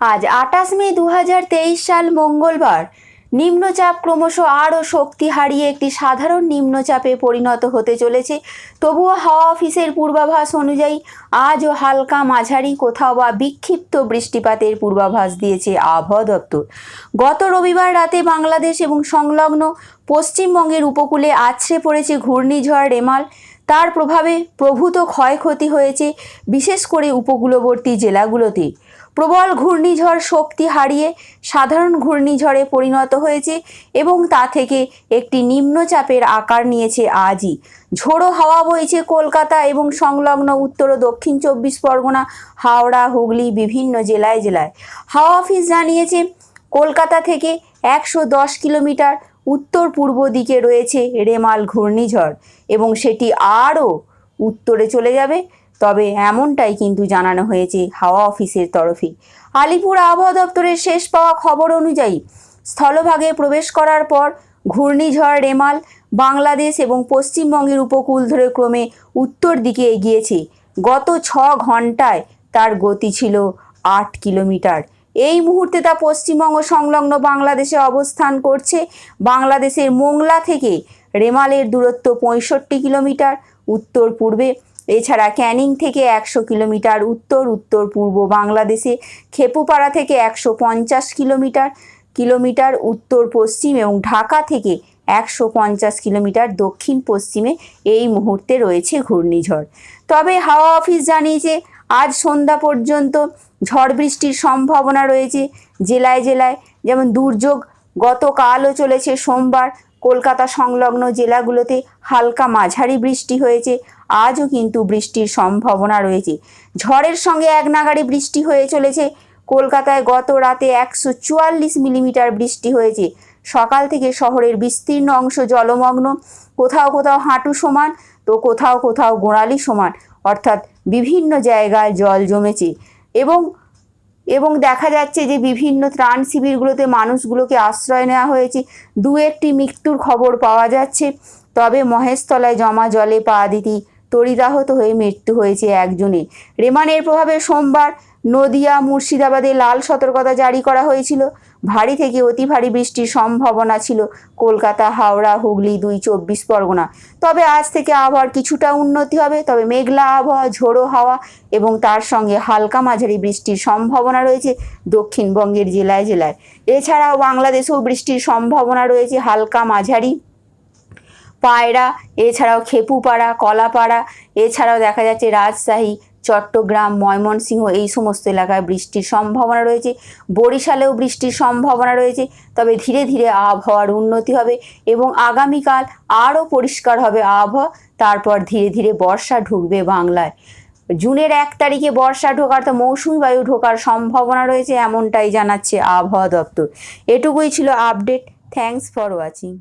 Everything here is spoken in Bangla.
আজ আঠাশ মে দু হাজার তেইশ সাল মঙ্গলবার। নিম্নচাপ ক্রমশ আরও শক্তি হারিয়ে একটি সাধারণ নিম্নচাপে পরিণত হতে চলেছে। তবুও হাওয়া অফিসের পূর্বাভাস অনুযায়ী আজও হালকা মাঝারি কোথাও বা বিক্ষিপ্ত বৃষ্টিপাতের পূর্বাভাস দিয়েছে আবহাওয়া দপ্তর। গত রবিবার রাতে বাংলাদেশ এবং সংলগ্ন পশ্চিমবঙ্গের উপকূলে আছড়ে পড়েছে ঘূর্ণিঝড় রেমাল। তার প্রভাবে প্রভূত ক্ষয়ক্ষতি হয়েছে, বিশেষ করে উপকূলবর্তী জেলাগুলোতে। প্রবল ঘূর্ণিঝড় শক্তি হারিয়ে সাধারণ ঘূর্ণিঝড়ে পরিণত হয়েছে এবং তা থেকে একটি নিম্নচাপের আকার নিয়েছে আজই। ঝোড়ো হাওয়া বইছে কলকাতা এবং সংলগ্ন উত্তর ও দক্ষিণ চব্বিশ পরগনা, হাওড়া, হুগলি, বিভিন্ন জেলায় জেলায়। হাওয়া অফিস জানিয়েছে, কলকাতা থেকে একশো দশ কিলোমিটার উত্তর পূর্ব দিকে রয়েছে রেমাল ঘূর্ণিঝড় এবং সেটি আরও উত্তরে চলে যাবে। তবে এমনটাই কিন্তু জানানো হয়েছে হাওয়া অফিসের তরফে। আলিপুর আবহাওয়া দপ্তরের শেষ পাওয়া খবর অনুযায়ী স্থলভাগে প্রবেশ করার পর ঘূর্ণিঝড়, রেমাল, বাংলাদেশ এবং পশ্চিমবঙ্গের উপকূল ধরে ক্রমে উত্তর দিকে এগিয়েছে। গত ছ ঘন্টায় তার গতি ছিল আট কিলোমিটার। এই মুহূর্তে তা পশ্চিমবঙ্গ সংলগ্ন বাংলাদেশে অবস্থান করছে। বাংলাদেশের মোংলা থেকে রেমালের দূরত্ব পঁয়ষট্টি কিলোমিটার উত্তর পূর্বে। এছাড়া ক্যানিং থেকে একশো কিলোমিটার উত্তর উত্তর পূর্ব বাংলাদেশে। খেপুপাড়া থেকে একশো পঞ্চাশ কিলোমিটার কিলোমিটার উত্তর পশ্চিম এবং ঢাকা থেকে একশো পঞ্চাশ কিলোমিটার দক্ষিণ পশ্চিমে এই মুহূর্তে রয়েছে ঘূর্ণিঝড়। তবে হাওয়া অফিস জানিয়েছে আজ সন্ধ্যা পর্যন্ত ঝড় বৃষ্টির সম্ভাবনা রয়েছে জেলায় জেলায়। যেমন দুর্যোগ গতকালও চলেছে সোমবার। কলকাতা সংলগ্ন জেলাগুলোতে হালকা মাঝারি বৃষ্টি হয়েছে। আজও কিন্তু বৃষ্টির সম্ভাবনা রয়েছে। ঝড়ের সঙ্গে এক নাগাড়ে বৃষ্টি হয়ে চলেছে। কলকাতায় গত রাতে একশো চুয়াল্লিশ মিলিমিটার বৃষ্টি হয়েছে। সকাল থেকে শহরের বিস্তীর্ণ অংশ জলমগ্ন। কোথাও কোথাও হাঁটু সমান, তো কোথাও কোথাও গোড়ালি সমান। অর্থাৎ বিভিন্ন জায়গায় জল জমেছে এবং এবং দেখা যাচ্ছে যে বিভিন্ন ত্রাণ শিবিরগুলোতে মানুষগুলোকে আশ্রয় নেওয়া হয়েছে। দু একটি মৃত্যুর খবর পাওয়া যাচ্ছে। তবে মহেশতলায় জমা জলে পা দিতি তরিদাহত হয়ে মৃত্যু হয়েছে একজনের। রেমানের প্রভাবে সোমবার নদিয়া মুর্শিদাবাদে লাল সতর্কতা জারি করা হয়েছিল। ভারী থেকে অতি ভারী বৃষ্টির সম্ভাবনা ছিল। কলকাতা, হাওড়া, হুগলি দুই চব্বিশ পরগনা। তবে আজ থেকে আবহাওয়ার কিছুটা উন্নতি হবে, তবে মেঘলা আবহাওয়া, ঝোড়ো হাওয়া এবং তার সঙ্গে হালকা মাঝারি বৃষ্টির সম্ভাবনা রয়েছে দক্ষিণবঙ্গের জেলায় জেলায়। এছাড়াও বাংলাদেশেও বৃষ্টির সম্ভাবনা রয়েছে হালকা মাঝারি। পায়রা, এছাড়াও খেপুপাড়া, কলাপাড়া, এছাড়াও দেখা যাচ্ছে রাজশাহী চট্টগ্রাম, ময়মনসিংহ এই সমস্ত এলাকায় বৃষ্টির সম্ভাবনা রয়েছে। বরিশালেও বৃষ্টির সম্ভাবনা রয়েছে। তবে ধীরে ধীরে আবহাওয়ার উন্নতি হবে এবং আগামীকাল আরও পরিষ্কার হবে আবহাওয়া। তারপর ধীরে ধীরে বর্ষা ঢুকবে বাংলায়। জুনের এক তারিখে বর্ষা ঢোকার তো মৌসুমি বায়ু ঢোকার সম্ভাবনা রয়েছে, এমনটাই জানাচ্ছে আবহাওয়া দপ্তর। এটুকুই ছিল আপডেট। Thanks for watching.